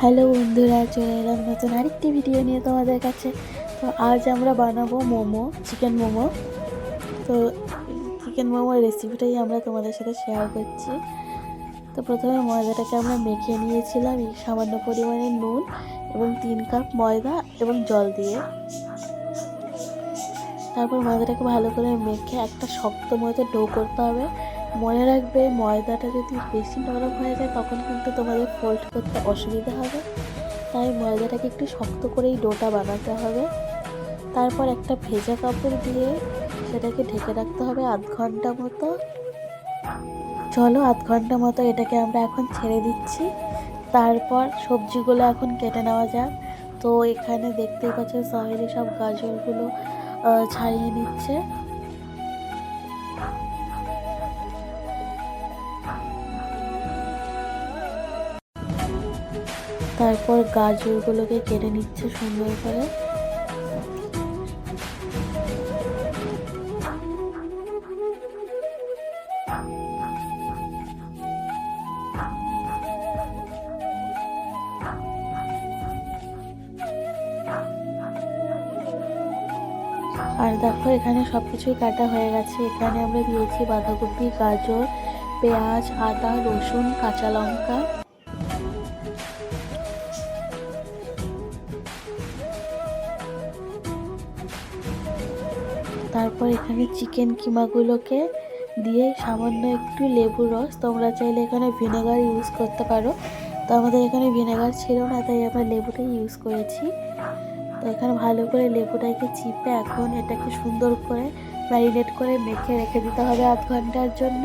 Hello বন্ধুরা, চলে এলাম নতুন আরেকটি ভিডিও নিয়ে তোমাদের কাছে। তো আজ আমরা বানাবো মোমো চিকেন মোমো। তো চিকেন মোমোর রেসিপিটাই আমরা তোমাদের সাথে শেয়ার করছি। তো প্রথমে ময়দাটাকে আমরা মেখে নিয়েছিলাম সামান্য পরিমাণে নুন এবং তিন কাপ ময়দা এবং জল দিয়ে। তারপর ময়দাটাকে ভালো করে মেখে একটা শক্ত মতো ডো করতে হবে। মনে রাখবে, ময়দাটা যদি বেশি নরম হয়ে যায়, তখন কিন্তু তোমাদের ফোল্ড করতে অসুবিধা হবে। তাই ময়দাটাকে একটু শক্ত করেই ডোটা বানাতে হবে। তারপর একটা ভেজা কাপড় দিয়ে সেটাকে ঢেকে রাখতে হবে আধ ঘণ্টা মতো। চলো আধ ঘণ্টা মতো এটাকে আমরা এখন ছেড়ে দিচ্ছি। তারপর সবজিগুলো এখন কেটে নেওয়া যাক। তো এখানে দেখতেই পাচ্ছ, সহেলি সব গাজরগুলো ছাড়িয়ে নিচ্ছে। তারপর গাজরগুলোকে কেটে নিচ্ছে সুন্দর করে। আর দেখো, এখানে সব কিছুই কাটা হয়ে গেছে। এখানে আমরা দিয়েছি বাঁধাকপি, গাজর, পেঁয়াজ, আদা, রসুন, কাঁচা লঙ্কা। তারপর এখানে চিকেন কিমাগুলোকে দিয়ে সামান্য একটু লেবুর রস। তোমরা চাইলে এখানে ভিনেগার ইউজ করতে পারো। তো আমাদের এখানে ভিনেগার ছিল না, তাই আমরা লেবুটাই ইউজ করেছি। তো এখানে ভালো করে লেবুটাকে চিপে এখন এটাকে সুন্দর করে ম্যারিনেট করে মেখে রেখে দিতে হবে আধ ঘণ্টার জন্য।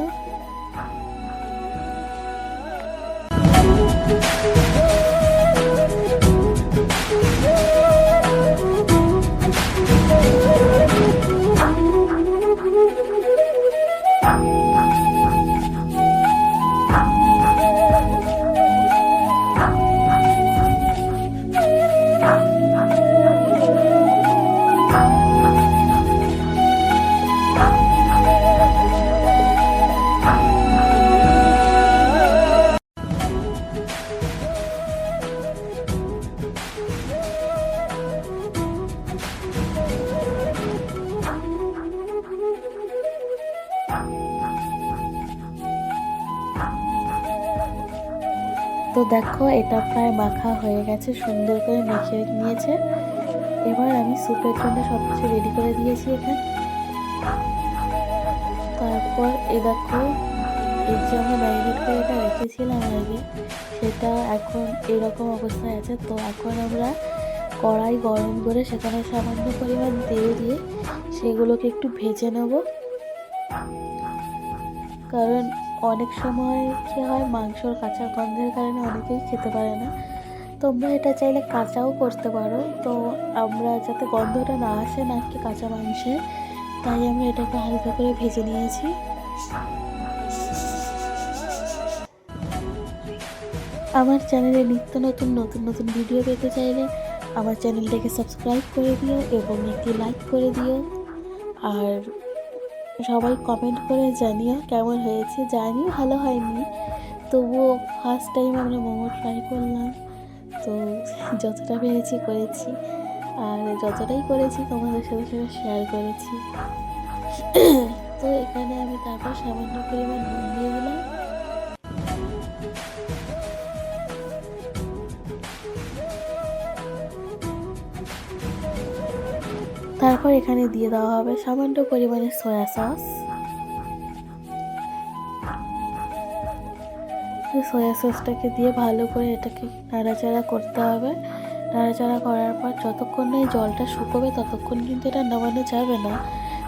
দেখো, এটা প্রায় মাখা হয়ে গেছে, সুন্দর করে মেখে নিয়েছে। এবার আমি স্যুপের জন্য সব কিছু রেডি করে দিয়েছি এখানে। তারপর এ দেখো, এর যে আমরা ম্যারিনেট করে এটা রেখেছিলাম আগে। সেটা এখন এরকম অবস্থায় আছে, তো এখন আমরা কড়াই গরম করে সেখানে সামান্য পরিমাণ তেল দিয়ে সেগুলোকে একটু ভেজে নেব। কারণ অনেক সময় কী হয়, মাংসর কাঁচা গন্ধের কারণে অনেকেই খেতে পারে না। তোমরা এটা চাইলে কাঁচাও করতে পারো। তো আমরা যাতে গন্ধটা না আসে না কি কাঁচা মাংসে তাই আমি এটাকে হালকা করে ভেজে নিয়েছি। আমার চ্যানেলে নিত্য নতুন নতুন নতুন ভিডিও পেতে চাইলে আমার চ্যানেলটাকে সাবস্ক্রাইব করে দিও এবং একটি লাইক করে দিও। আর সবাই কমেন্ট করে জানিও কেমন হয়েছে। জানি ভালো হয়নি। তবুও ফার্স্ট টাইম আমরা মোমো ট্রাই করলাম। তো যতটা পেরেছি করেছি। আর যতটাই করেছি তোমাদের সাথে সাথে শেয়ার করেছি। তো এখানে আমি তারপর সামান্য পরিমাণ নুন দিয়ে দিলাম। তারপর এখানে দিয়ে দেওয়া হবে সামান্য পরিমাণে সয়া সস। সয়া সসটাকে দিয়ে ভালো করে এটাকে নাড়াচাড়া করতে হবে। নাড়াচাড়া করার পর যতক্ষণ না এই জলটা শুকোবে ততক্ষণ কিন্তু এটা নামানো যাবে না।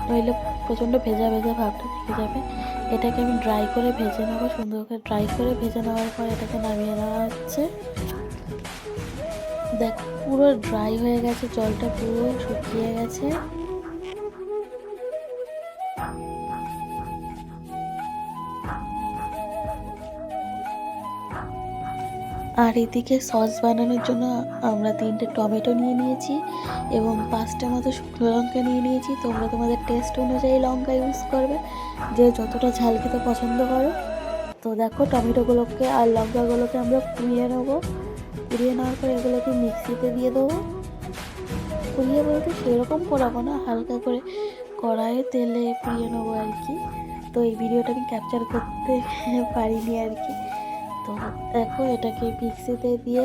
নইলে প্রচণ্ড ভেজা ভেজা ভাবটা থেকে যাবে। এটাকে আমি ড্রাই করে ভেজে নেব। সুন্দর করে ড্রাই করে ভেজে নেওয়ার পর এটাকে নামিয়ে নেওয়া হচ্ছে। দেখো পুরো ড্রাই হয়ে গেছে, জলটা পুরো শুকিয়ে গেছে। আর এদিকে সস বানানোর জন্য আমরা তিনটে টমেটো নিয়ে নিয়েছি এবং পাঁচটা মতো শুকনো লঙ্কা নিয়ে নিয়েছি। তোমরা তোমাদের টেস্ট অনুযায়ী লঙ্কা ইউজ করবে। যে যতটা ঝাল খেতে পছন্দ করো। তো দেখো টমেটোগুলোকে আর লঙ্কাগুলোকে আমরা পুড়িয়ে নেব। পুড়িয়ে নেওয়ার পর এগুলোকে মিক্সিতে দিয়ে দেবো। পুড়িয়ে বলতে সেরকম পোড়াবো না, হালকা করে কড়াইয়ে তেলে পুড়িয়ে নেব আর কি। তো এই ভিডিওটা আমি ক্যাপচার করতে পারিনি আর কি। তো দেখো এটাকে মিক্সিতে দিয়ে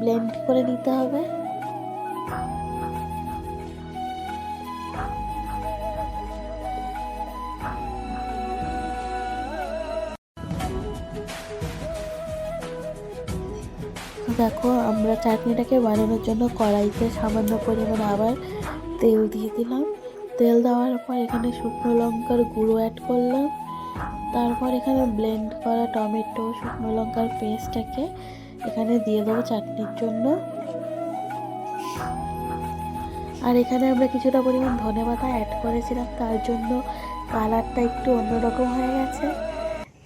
ব্লেন্ড করে নিতে হবে। দেখো, আমরা চাটনিটাকে বানানোর জন্য কড়াইতে সামান্য পরিমাণ আবার তেল দিয়ে দিলাম। তেল দেওয়ার পর এখানে শুকনো লঙ্কার গুঁড়ো অ্যাড করলাম। তারপর এখানে ব্লেন্ড করা টমেটো, শুকনো লঙ্কার পেস্টটাকে এখানে দিয়ে দেবো চাটনির জন্য। আর এখানে আমরা কিছুটা পরিমাণ ধনে পাতা অ্যাড করেছিলাম, তার জন্য কালারটা একটু অন্যরকম হয়ে গেছে।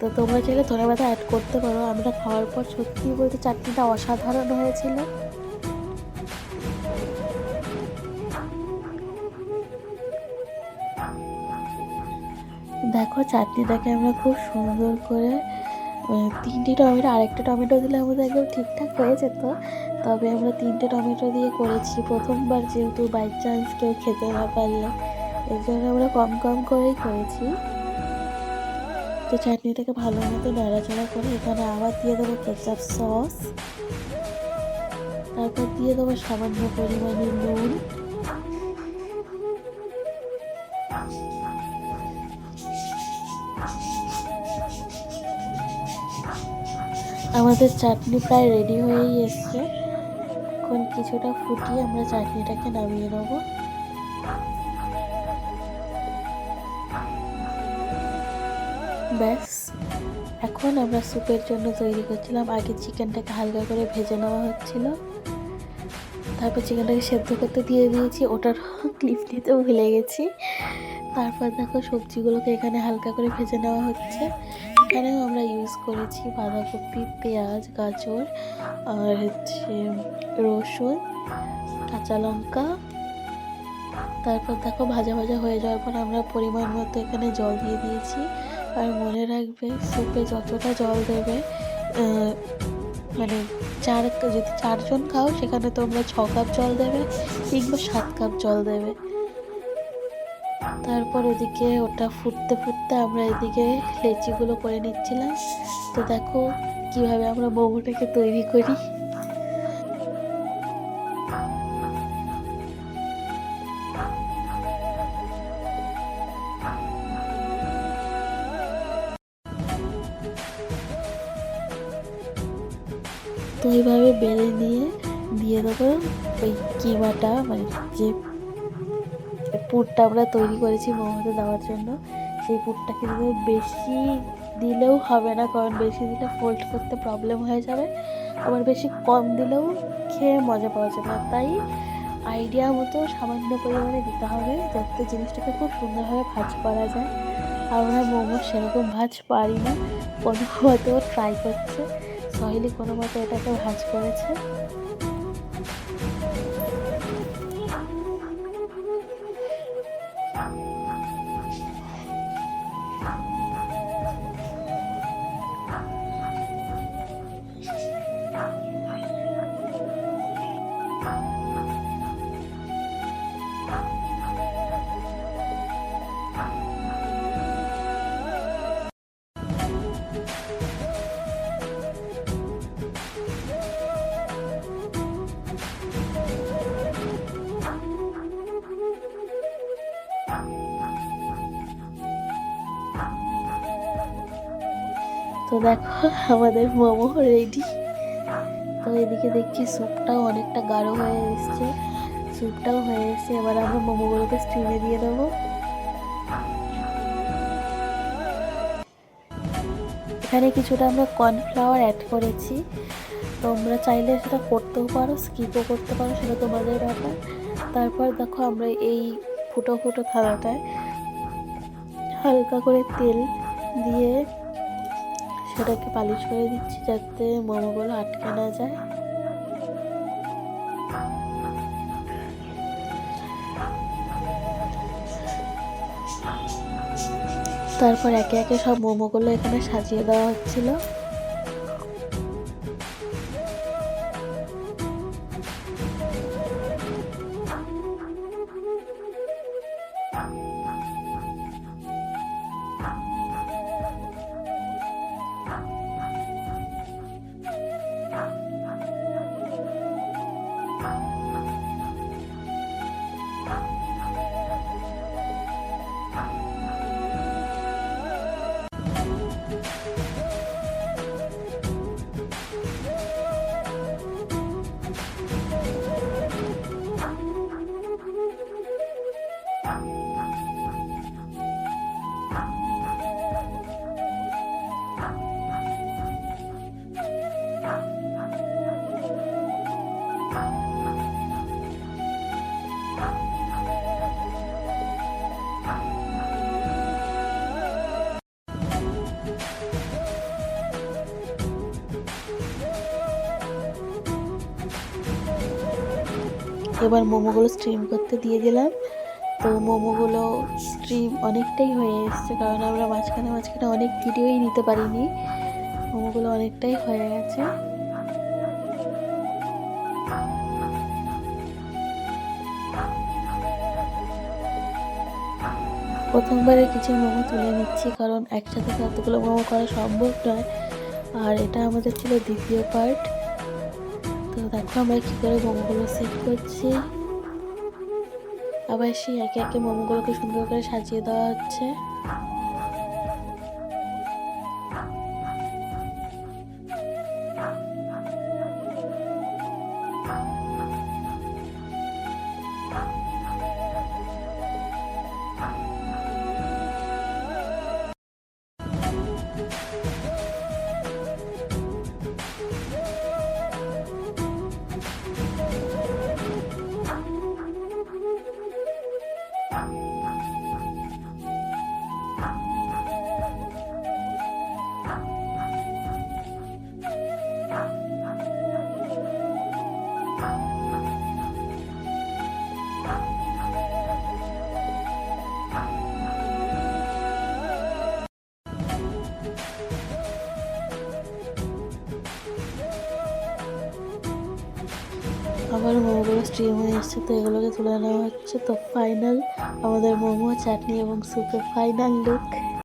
তো তোমরা চাইলে ধনে পাতা অ্যাড করতে পারো। আমরা খাওয়ার পর সত্যি বলতে চাটনিটা অসাধারণ হয়েছিল। দেখো, চাটনিটাকে আমরা খুব সুন্দর করে তিনটে টমেটো, আরেকটা টমেটো দিলে আমাদের একদম ঠিকঠাক হয়ে যেত। তবে আমরা তিনটে টমেটো দিয়ে করেছি। প্রথমবার যেহেতু বাই চান্স কেউ খেতে না পারলে, এর জন্য আমরা কম কম করেই করেছি। তো চাটনিটাকে ভালো মতো নাড়াচাড়া করে এখানে আবার দিয়ে দেবো কেচাপ সস তারপর দিয়ে দেবো সামান্য পরিমাণে নুন। আমাদের চাটনি প্রায় রেডি হয়েই এসছে। এখন কিছুটা ফুটিয়ে আমরা চাটনিটাকে নামিয়ে নেব। ব্যাস। এখন আমরা স্যুপের জন্য তৈরি করছিলাম। আগে চিকেনটাকে হালকা করে ভেজে নেওয়া হচ্ছিল। তারপর চিকেনটাকে সেদ্ধ করতে দিয়ে দিয়েছি। ওটার ক্লিপ নিতে ভুলে গেছি। তারপর দেখো সবজিগুলোকে এখানে হালকা করে ভেজে নেওয়া হচ্ছে। এখানেও আমরা ইউজ করেছি বাঁধাকপি, পেঁয়াজ, গাজর আর হচ্ছে রসুন, কাঁচা লঙ্কা। তারপর দেখো ভাজা ভাজা হয়ে যাওয়ার পর আমরা পরিমাণ মতো এখানে জল দিয়ে দিয়েছি। আর মনে রাখবে স্যুপে যতটা জল দেবে মানে চার, যদি চারজন খাও সেখানে তোমরা ছ কাপ জল দেবে কিংবা সাত কাপ জল দেবে। তারপর ওদিকে ওটা ফুটতে ফুটতে আমরা এদিকে লেচিগুলো করে নিচ্ছিলাম। তো দেখো কীভাবে আমরা মোমোটাকে তৈরি করি। তো এইভাবে বেলে নিয়ে দিয়ে দেবো ওই কিমাটা মানে যে পুরটা আমরা তৈরি করেছি মোমোতে দেওয়ার জন্য, সেই পুরটা কিন্তু বেশি দিলেও হবে না, কারণ বেশি দিলে ফোল্ড করতে প্রবলেম হয়ে যাবে। আবার বেশি কম দিলেও খেয়ে মজা পাওয়া যাবে না। তাই আইডিয়া মতো সামান্য পরিমাণে দিতে হবে, যাতে জিনিসটাকে খুব সুন্দরভাবে ভাজ করা যায়। আমরা মোমো সেরকম ভাজ পারি না কোনো মতো ট্রাই করছে। সহেলি কোনো মতো এটাকে ভাজ করেছে। তো দেখো, আমাদের মোমো রেডি তো এদিকে দেখছি স্যুপটাও অনেকটা গাঢ় হয়ে এসছে। স্যুপটাও হয়ে এসছে, এবার আমরা মোমোগুলোকে স্টিমে দিয়ে দেবো। এখানে কিছুটা আমরা কর্নফ্লাওয়ার অ্যাড করেছি। তোমরা চাইলে সেটা করতেও পারো স্কিপও করতে পারো, সেটা তোমাদের ব্যাপার। তারপর দেখো আমরা এই ফুটো ফুটো থালাটায় হালকা করে তেল দিয়ে সেটাকে পালিশ করে দিচ্ছি যাতে মোমোগুলো আটকে না যায়। তারপর একে একে সব মোমোগুলো এখানে সাজিয়ে দেওয়া হচ্ছিল। এবার মোমোগুলো স্ট্রিম করতে দিয়ে দিলাম। তো মোমোগুলো স্ট্রিম অনেকটাই হয়ে এসছে, কারণ আমরা মাঝখানে মাঝখানে অনেক ভিডিওই নিতে পারিনি। মোমোগুলো অনেকটাই হয়ে গেছে। প্রথমবারে কিছু মোমো তুলে নিচ্ছি, কারণ একসাথে তো এতগুলো মোমো করা সম্ভব নয়। আর এটা আমাদের ছিল দ্বিতীয় পার্ট দেখো আমরা কি করে মোমোগুলো সেট করছি? আবার সেই একে একে মোমোগুলোকে সুন্দর করে সাজিয়ে দেওয়া হচ্ছে। আবার মোমোগুলো স্ট্রিম হয়ে এসছে, তো এগুলোকে তুলে নেওয়া হচ্ছে। তো ফাইনাল আমাদের মোমো, চাটনি এবং স্যুপের ফাইনাল লুক